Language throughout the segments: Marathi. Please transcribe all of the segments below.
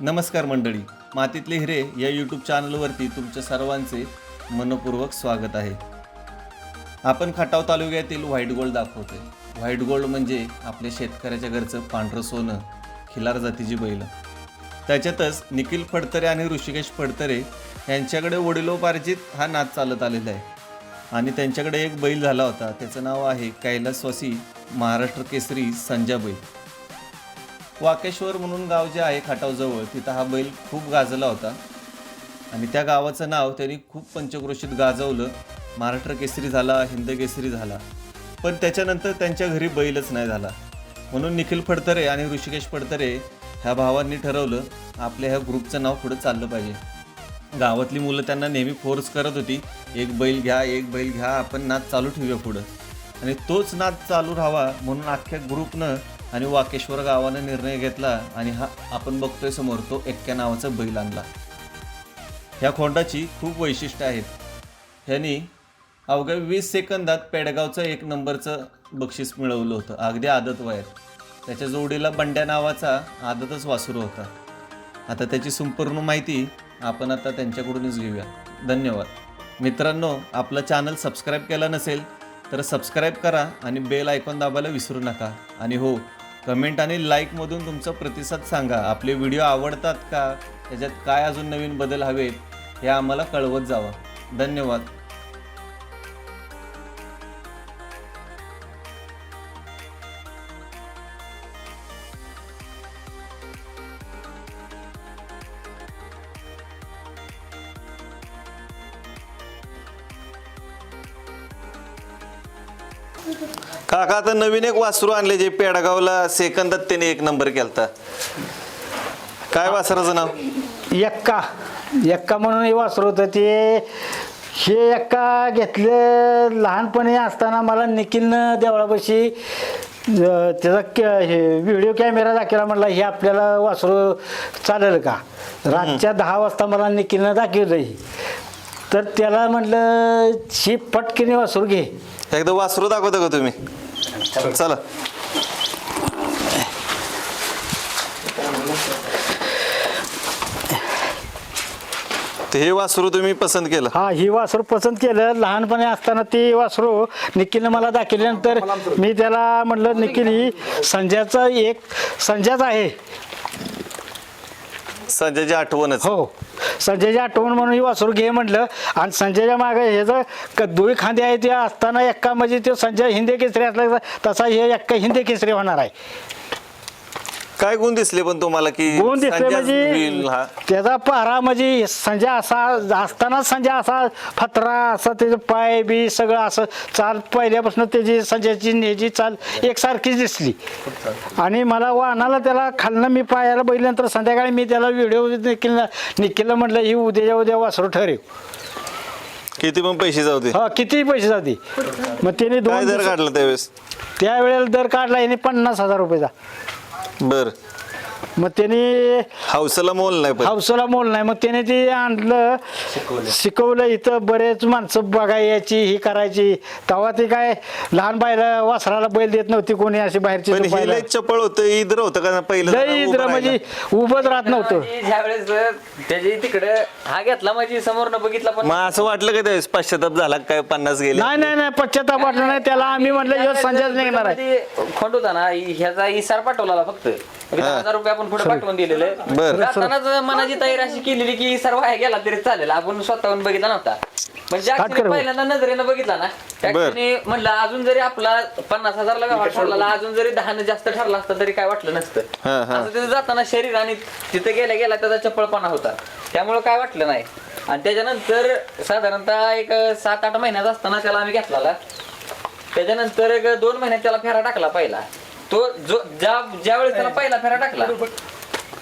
नमस्कार मंडळी मातीतले हिरे या यूट्यूब चॅनलवरती तुमच्या सर्वांचे मनपूर्वक स्वागत आहे. आपण खटाव तालुक्यातील व्हाईट गोल्ड दाखवतोय. व्हाईट गोल्ड म्हणजे आपल्या शेतकऱ्याच्या घरचं पांढरं सोनं खिलार जातीची बैल. त्याच्यातच निखिल फडतरे आणि ऋषिकेश फडतरे यांच्याकडे वडिलोपार्जित हा नाच चालत आलेला आहे. आणि त्यांच्याकडे एक बैल झाला होता त्याचं नाव आहे कैलासवासी महाराष्ट्र केसरी संजा बैल. वाकेश्वर म्हणून गाव जे आहे खाटावजवळ तिथं हा बैल खूप गाजला होता. आणि त्या गावाचं नाव त्यांनी खूप पंचक्रोशीत गाजवलं. महाराष्ट्र केसरी झाला हिंद केसरी झाला. पण त्याच्यानंतर त्यांच्या घरी बैलच नाही झाला. म्हणून निखिल फडतरे आणि ऋषिकेश फडतरे ह्या भावांनी ठरवलं आपल्या ह्या ग्रुपचं नाव पुढं चाललं पाहिजे. गावातली मुलं त्यांना नेहमी फोर्स करत होती एक बैल घ्या एक बैल घ्या आपण नाच चालू ठेवूया पुढं. आणि तोच नाच चालू राहावा म्हणून अख्ख्या ग्रुपनं आणि वाकेश्वर गावानं निर्णय घेतला आणि हा आपण बघतोय समोर तो एक्क्या नावाचा बैल आणला. ह्या खोंडाची खूप वैशिष्ट्य आहेत. ह्यांनी अवघ्या वीस सेकंदात पेडगावचं एक नंबरचं बक्षीस मिळवलं होतं अगदी आदत वयात. त्याच्या जोडीला बंड्या नावाचा आदतच वासरू होता. आता त्याची संपूर्ण माहिती आपण आता त्यांच्याकडूनच घेऊया. धन्यवाद. मित्रांनो आपलं चॅनल सबस्क्राईब केलं नसेल तर सबस्क्राईब करा आणि बेल आयकॉन दाबायला विसरू नका. आणि हो कमेंट आणि लाईकमधून तुमचा प्रतिसाद सांगा. आपले व्हिडिओ आवडतात का? त्याच्यात काय अजून नवीन बदल हवेत? हे आम्हाला कळवत जावा. धन्यवाद. काका आता नवीन एक वासरू आणले जे पेडगावला सेकंदात त्याने एक नंबर केलता. काय वासराचं नाव? एक्का एक्का म्हणून हे वासरू होतं. ते हे एक्का घेतलं लहानपणी असताना मला निखिलनं देवळापाशी अं, त्याचा कॅ हे व्हिडिओ कॅमेरा दाखवला. म्हटलं हे आपल्याला वासरू चालेल का? रातच्या दहा वाजता मला निखिलनं दाखवलं हे. तर त्याला म्हटलं ही पटकीने वासरू घे. एकदा वासरू दाखवता का तुम्ही? चला. ते हे वासरू तुम्ही पसंत केलं. हा ही वासरू पसंत केलं. लहानपणी असताना ती वासरू निखिलनं मला दाखवल्यानंतर मी त्याला म्हटलं निखिल ही संजयचा एक संजयच आहे. संजयची आठवणच. हो. संजयच्या आठवण म्हणून ही वासरू घे म्हटलं. आणि संजयच्या मागे हे जर क- खांदे आहे ते असताना एक्का म्हणजे ते संजय हिंदे केसरी असला तसा हे एक्का हिंदे केसरी होणार आहे. काय गुण दिसले पण तुम्हाला की गुण दिसले संजय म्हणजे हा? त्याचा पारा म्हणजे संजय असा असताना संजय असा फतरा असा त्याचे पाय बी सगळं असं चाल पहिल्यापासून त्याची संजयची नेची चाल एकसारखीच दिसली. आणि मला वाहनाला त्याला खालनं मी पायाला बघितल्यानंतर संध्याकाळी मी त्याला व्हिडिओ निखिल निखिलला म्हटलं ही उद्याच्या उद्या वासरू ठरेल. किती पण पैसे जाऊ दे. हा किती पैसे जाते मग त्याने काय दोन दर दिवस- काढला त्यावेळेस? त्यावेळेला दर काढला याने पन्नास हजार रुपयाचा बर. मग त्याने हौसाला मोल नाही पण. हौसाला मोल नाही. मग त्याने ते आणलं शिकवलं. इथं बरेच माणसं बघायची ही करायची. तेव्हा ते काय लहान बायला वासराला बैल देत नव्हती कोणी अशी बाहेरची पण. हे लय चपळ होतं. इद्र होतं का? पहिलं उभं राहायला. म्हणजे उभंच राहत नव्हतं. आणि ज्यावेळेस त्याची तिकडे हा घेतला म्हणजे समोर न बघितला पण मग असं वाटलं का त्यावेळेस पश्चाताप झाला काय पन्नास गेले? नाही नाही नाही. पश्चाताप वाटलं नाही. त्याला आम्ही म्हटलं संजयच निघणार आहे. मध्ये खोंड होता ना ह्याचा इसार पाठवला फक्त. एक दहा हजार रुपये आपण पुढे पाठवून दिलेले. बरं. जातानाच मनाची तयारी अशी केलेली की इसार वाया गेला तरी चालेल. आपण स्वतःहून बघितला नव्हता. पण ज्या कर. पहिल्यांदा नजरेनं बघितला ना त्या बरं. क्षणी म्हणलं अजून जरी आपला पन्नास हजारला व्यवहार ठरला अजून जरी दहानं जास्त ठरला असता तरी काय वाटलं नसतं. हा, हा. असं तिथे जाताना शरीर आणि तिथे गेल्या गेला त्याचा चपळपणा होता. त्यामुळे काय वाटलं नाही. आणि त्याच्यानंतर साधारणतः एक सात आठ महिन्याचा असताना त्याला आम्ही घेतला त्याच्यानंतर एक दोन महिन्यात त्याला फेरा टाकला पहिला. तो जो ज्या ज्या वेळेस त्याला पहिला फेरा टाकला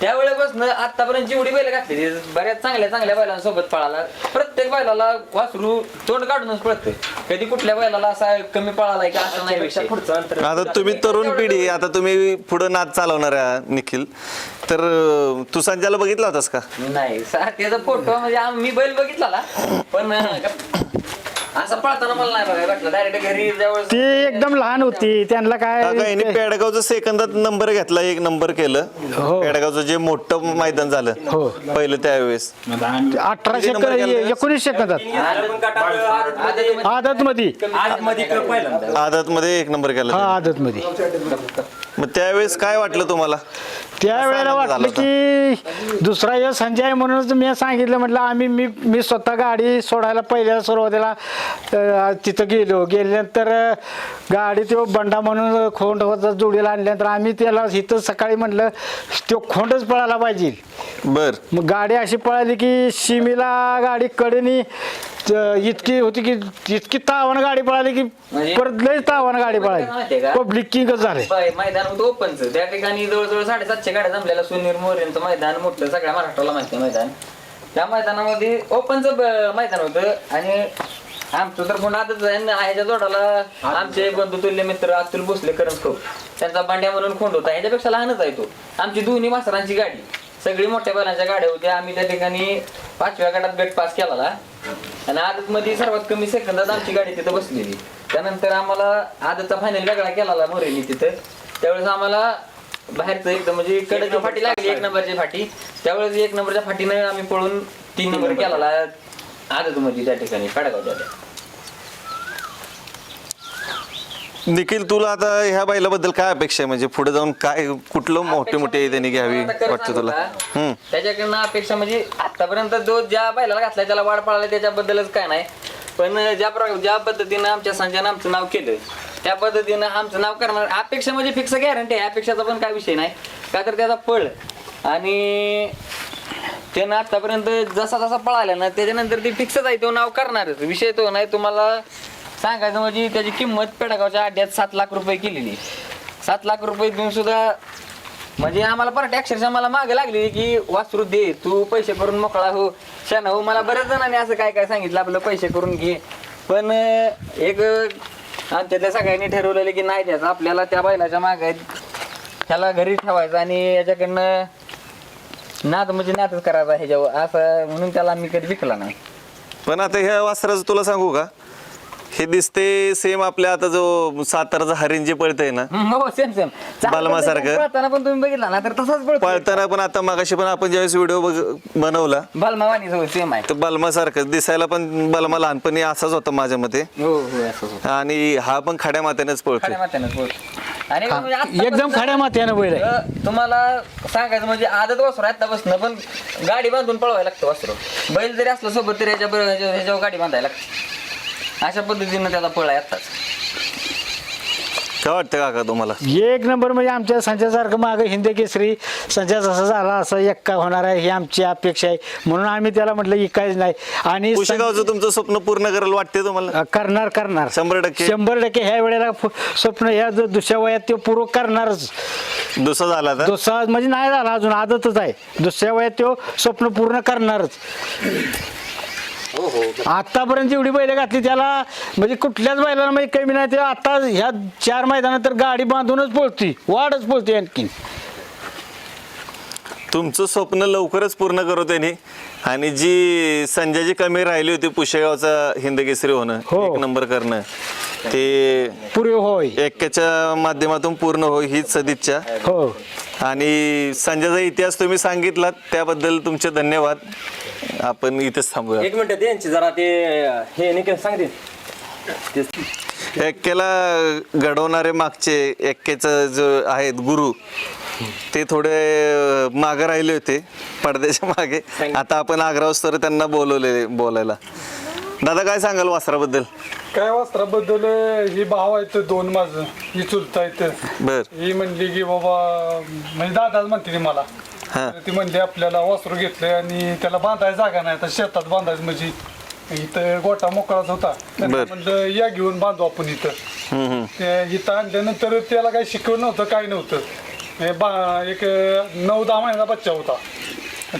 त्यावेळेपासून आतापर्यंत जेवढी बैल घातली बऱ्याच चांगल्या चांगल्या बैलांसोबत पळाला. प्रत्येक बैलाला वासरू तोंड काढूनच पळते कधी कुठल्या बैलाला असा कमी पळाला का असं नाही विषय. आता तुम्ही तरुण पिढी आता तुम्ही पुढं नाच चालवणार निखिल. तर तू संजयला बघितला होतास का? नाही सा- त्याचा फोटो म्हणजे मी बैल बघितला ना. पण असं पळताना मला नाही बघायला भेटलं. डायरेक्ट घरी जवळ ती एकदम लहान होती. त्यांना काका यांनी काय पेडगावचं सेकंदात नंबर घेतला एक नंबर केलं. हो. पेडगावचं जे मोठं मैदान झालं हो. पहिलं त्यावेळेस. अठरा किती नंबर सेकंद केला? एकोणीस सेकंदात. आदत मध्ये आदत मध्ये एक नंबर हा केला आदत मध्ये मग त्यावेळेस काय वाटलं तुम्हाला? त्यावेळेला वाटलं की दुसरा यश संजय म्हणूनच मी सांगितलं म्हटलं आम्ही मी मी स्वतः गाडी सोडायला पहिल्या सुरुवातीला अं, तिथं गेलो. गेल्यानंतर अं, गाडी तो बंडा म्हणून खोंड होता जोडीला आणल्यानंतर आम्ही त्याला इथं सकाळी म्हटलं तो खोंडच पळायला पाहिजे. बर. मग गाडी अशी पळाली की शिमीला गाडी कडेनी त- इतकी होती की इतकी तावण गाडी पळाली की म्हणजे- परत लय तावण गाडी माहितीये पळाली. का? पब्लिक किंगच झाले. बाय, मैदान होतं ओपनचं त्या ठिकाणी जवळजवळ साडेसातशे गाड्या जमलेल्या सुनील मोरेंचं मैदान मोठं सगळ्या महाराष्ट्राला माहिती आहे मैदान. त्या मैदानामध्ये ओपनचं ब- मैदान होतं आणि आमचं तर कोण आताच आहे. ना, ह्याच्या जोडाला आमचे बंधू तुल्य मित्र अतुल भोसले करंजको त्यांचा बांड्या म्हणून खोंड होता. ह्याच्यापेक्षा लहानच आहे तो. आमची दोन्ही मास्तरांची गाडी. सगळी मोठ्या बैलांच्या गाड्या होत्या आम्ही त्या ठिकाणी पाचव्या गटात गट पास केला आणि आदत मध्ये सर्वात कमी सेकंदात आमची गाडी तिथं बसलेली. त्यानंतर आम्हाला आदतचा फायनल वेगळा केला मोरेनी तिथं. त्यावेळेस आम्हाला बाहेरचं एकदम म्हणजे कडची फाटी लागली एक नंबरची फाटी. त्यावेळेस एक नंबरच्या फाटीनं आम्ही पळून तीन नंबर केला आदत मध्ये त्या ठिकाणी पेडगावच्या त्या. निखिल तुला आता ह्या बैलाबद्दल काय अपेक्षा आहे? म्हणजे पुढे जाऊन काय कुठलं मोठे मोठे त्यांनी घ्यावी आता खरं वाटतं सांगू तुला? का? हम्म. त्याच्याकडनं अपेक्षा म्हणजे आतापर्यंत जो ज्या बैलाला घातलाय त्याला वाढ पळाला त्याच्याबद्दलच काय नाही. पण ज्या प्र ज्या पद्धतीनं आमच्या संजयनं आमचं नाव केलं त्या पद्धतीनं आमचं नाव करणार. अपेक्षा म्हणजे फिक्स गॅरंटी आहे. अपेक्षाचा पण काय विषय नाही. का तर त्याचा पळ. आणि त्यानं आतापर्यंत जसा जसा पळाला ना त्याच्यानंतर ती फिक्सच आहे. तो नाव करणारच. विषय तो नाही. तुम्हाला सांगायचं म्हणजे त्याची किंमत पेडागावच्या अड्ड्यात सात लाख रुपये केलेली. सात लाख रुपये देऊन सुद्धा म्हणजे आम्हाला परत अक्षरशः मला मागे लागली की वासरू दे तू पैसे करून मोकळा हो. शान हो मला बऱ्याच जणांनी असं काय काय सांगितलं आपलं पैसे करून घे. पण एक आमच्यातल्या सगळ्यांनी ठरवलेलं की नाही द्यायचं आपल्याला त्या बैलाच्या मागे त्याला घरी ठेवायचं आणि याच्याकडनं नात म्हणजे नातच करायचा ह्याच्यावर. असं म्हणून त्याला मी कधी विकला नाही. पण आता ह्या वासराचं तुला सांगू का? हे दिसते सेम आपल्या आता जो साताराचा हरिण जे पळतंय ना हो सेम सेम बालमासारखं? पळताना पण तुम्ही बघितला ना तर तसाच पळतो पळताना पण आता मागाशी पण आपण ज्यावेळेस व्हिडिओ बनवला बालमावानी हो सेम आहे. तर बलमा सारखं दिसायला पण बलमा लहानपणी असाच होता माझ्या मते. हो हो असं हो. आणि हा पण खड्या मात्यानेच पळतो खड्या आणि म्हणजे एकदम खड्या माथ्यानं बैल आहे. अं, तुम्हाला सांगायचं म्हणजे आदत वासरू आता बसणं पण गाडी बांधून पळवायला लागतं वासरू. बैल जरी असलं सोबत तरी ह्याच्या ह्याच्या- ह्याच्यावर गाडी बांधायला लागते. अशा पद्धतीनं त्याचा पळ आहे आत्ताच. काय वाटतं काका तुम्हाला? एक नंबर म्हणजे आमच्या संजयसारखं मागं हिंदी केसरी संजय जसा झाला असं एक्का होणार आहे ही आमची अपेक्षा आहे. म्हणून आम्ही त्याला म्हटलं इकायच नाही. आणि पुशेगावचं तुमचं स्वप्न पूर्ण करायला वाटते तुम्हाला? करणार करणार. शंभर टक्के? शंभर टक्के ह्या वेळेला फु- स्वप्न ह्या दु- दुसऱ्या वयात ते पूर्ण करणारच. दुसरा झाला तर दुसरा म्हणजे नाही झाला अजून आदतच आहे. दुसऱ्या वयात तो स्वप्न पूर्ण करणारच. आतापर्यंत एवढी बैल घातली त्याला म्हणजे कुठल्याच बैलाला म्हणजे कमी नाही. ते आता ह्या चार मैदानात तर गाडी बांधूनच पळती. वाढच पळते आणखी तुमचं स्वप्न लवकरच पूर्ण करू त्यांनी. आणि जी संजयची कमी राहिली होती पुशेगावचा हिंदकेसरी होणं हो. एक नंबर करणं ते पुरे होय. एक्क्याच्या माध्यमातून पूर्ण हो हीच सदिच्छा. हो. आणि संजयचा इतिहास तुम्ही सांगितलात त्याबद्दल तुमचे धन्यवाद. आपण इथेच थांबूया. एक मिनिट त्यांची जरा ते हे निकल सांगते. एक्क्याला घडवणारे मागचे एक्क्याचं जो आहेत गुरु ते थोडे मागे राहिले होते पडद्याच्या मागे. आता आपण आग्रावस्तर त्यांना बोलवले बोलायला. दादा काय सांगाल वासराबद्दल? काय वस्त्राबद्दल ही भाव आहेत दोन माझं ही चुलता आहेत. बर. ही म्हणली की बाबा म्हणजे दादाच म्हणते ती मला. हा. ती म्हणली आपल्याला वासरू घेतलंय आणि त्याला बांधायला जागा नाही तर शेतात बांधायचं म्हणजे इथं गोटा मोकळाच होता. बर. म्हणलं या घेऊन बांधू आपण इथं. हम्म, हम्म. ते इथं आणल्यानंतर त्याला काही शिकवलं नव्हतं काही नव्हतं. हे बा एक नऊ दहा महिन्याचा बच्चा होता.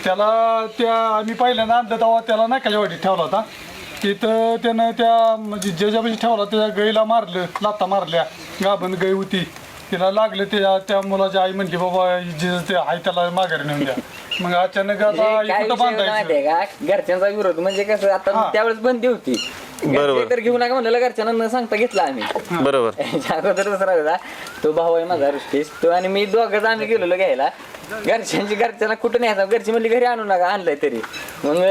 त्याला त्या आम्ही पहिल्यांदा आणलं तेव्हा त्याला नाकाच्या वाटीत ठेवला होता. तिथं त्यानं त्या म्हणजे ज्याच्यापाशी ठेवला त्या गाईला मारलं लाता मारल्या. गाभण गाई होती. तिला लागलं त्या त्या मुलाची आई म्हणली बाबा जे ते आहे त्याला माघारी नेऊन द्या. मग अचानक आता हे कुठं विषय माहितीये बांधायचं? का? घरच्यांचा विरोध. म्हणजे कसं आता हा. त्यावेळेस बंदी होती. बरोबर. तर घेऊ नका म्हणलं घरच्यांना न सांगता घेतला आम्ही. बरोबर. याच्या अगोदर दुसरा होता. तो भाऊ आहे माझा ऋषेश तो आणि मी दोघंच आम्ही गेलेलो घ्यायला. घरच्यांची घरच्यांना कुठं न्यायचा? घरची म्हणली घरी आणू नका. आणलंय तरी. मग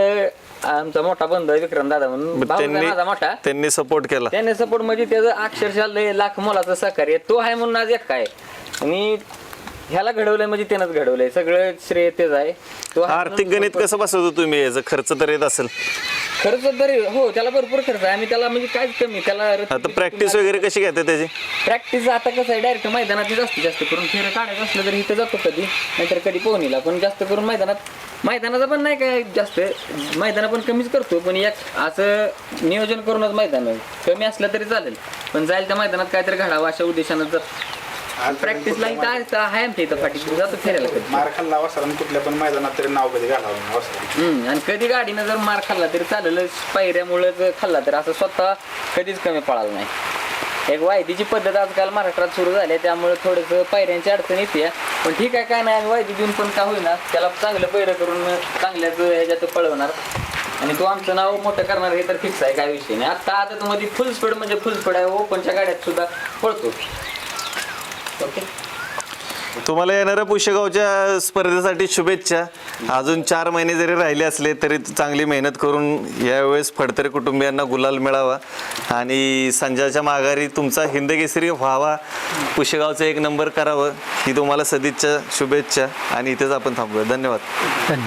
आमचा मोठा बंधू आहे विक्रम दादा म्हणून. मग भाऊ आहे त्यांनी माझा मोठा. त्यांनी सपोर्ट केला. त्याने सपोर्ट म्हणजे त्याचं अक्षरशः लय लाख मोलाचं सहकार्य. तो आहे म्हणून आज एक काय आणि ह्याला घडवलंय म्हणजे त्यानंच घडवलंय. सगळं श्रेय तेच आहे. तो आर्थिक म्हणून गणित कसं बसवतो तुम्ही? याचा खर्च तर येत असेल. खर्च तरी हो त्याला भरपूर खर्च आहे. आम्ही त्याला म्हणजे काहीच कमी त्याला आता प्रॅक्टिस वगैरे कशी घेते त्याची? प्रॅक्टिस आता कसं आहे डायरेक्ट मैदानात जास्तीत जास्त करून फेरं काढायचं असलं तर इथं जातो कधी नाहीतर कधी पोहणीला. पण जास्त करून मैदानात मैदानाचं पण नाही काय जास्त. मैदान पण कमीच करतो पण एक असं नियोजन करूनच मैदान कमी असलं तरी चालेल. पण जाईल त्या मैदानात काहीतरी घडावं अशा उद्देशानं जर प्रॅक्टिसला इथं आहे तर आहे आमच्या इथं पाठी जातो फिरायला कधी? मार खाल्ला वसरान कुठल्या पण मैदानात तरी नाव कधी घालावं नाही वसरान. हम्म, आणि कधी गाडीनं जर मार खाल्ला तरी चालेल पायऱ्यामुळे जर खाल्ला तर असं स्वतः कधीच कमी पळालं नाही. एक वायदीची पद्धत आजकाल महाराष्ट्रात सुरू झाली आहे त्यामुळे थोडंसं पायऱ्यांची अडचण येते. पण ठीक आहे काय नाही आम्ही वायदी देऊन पण का होईना त्याला चांगलं पैरं करून चांगल्याच ह्याच्यात पळवणार. आणि तो आमचं नाव मोठं करणार हे तर फिक्स आहे काय विषय नाही. आता आता मध्ये फुल स्पीड म्हणजे फुल स्पीड आहे ओपनच्या गाड्यात सुद्धा पळतो. ओके. तुम्हाला येणाऱ्या पुष्यगावच्या स्पर्धेसाठी शुभेच्छा. अजून चार महिने जरी राहिले असले तरी चांगली मेहनत करून यावेळेस फडतरे कुटुंबियांना गुलाल मिळावा. आणि संजयच्या माघारी तुमचा हिंदकेसरी व्हावा. पुष्यगावचं एक नंबर करावं. ही तुम्हाला सदिच्छा शुभेच्छा. आणि इथेच आपण थांबूया. धन्यवाद.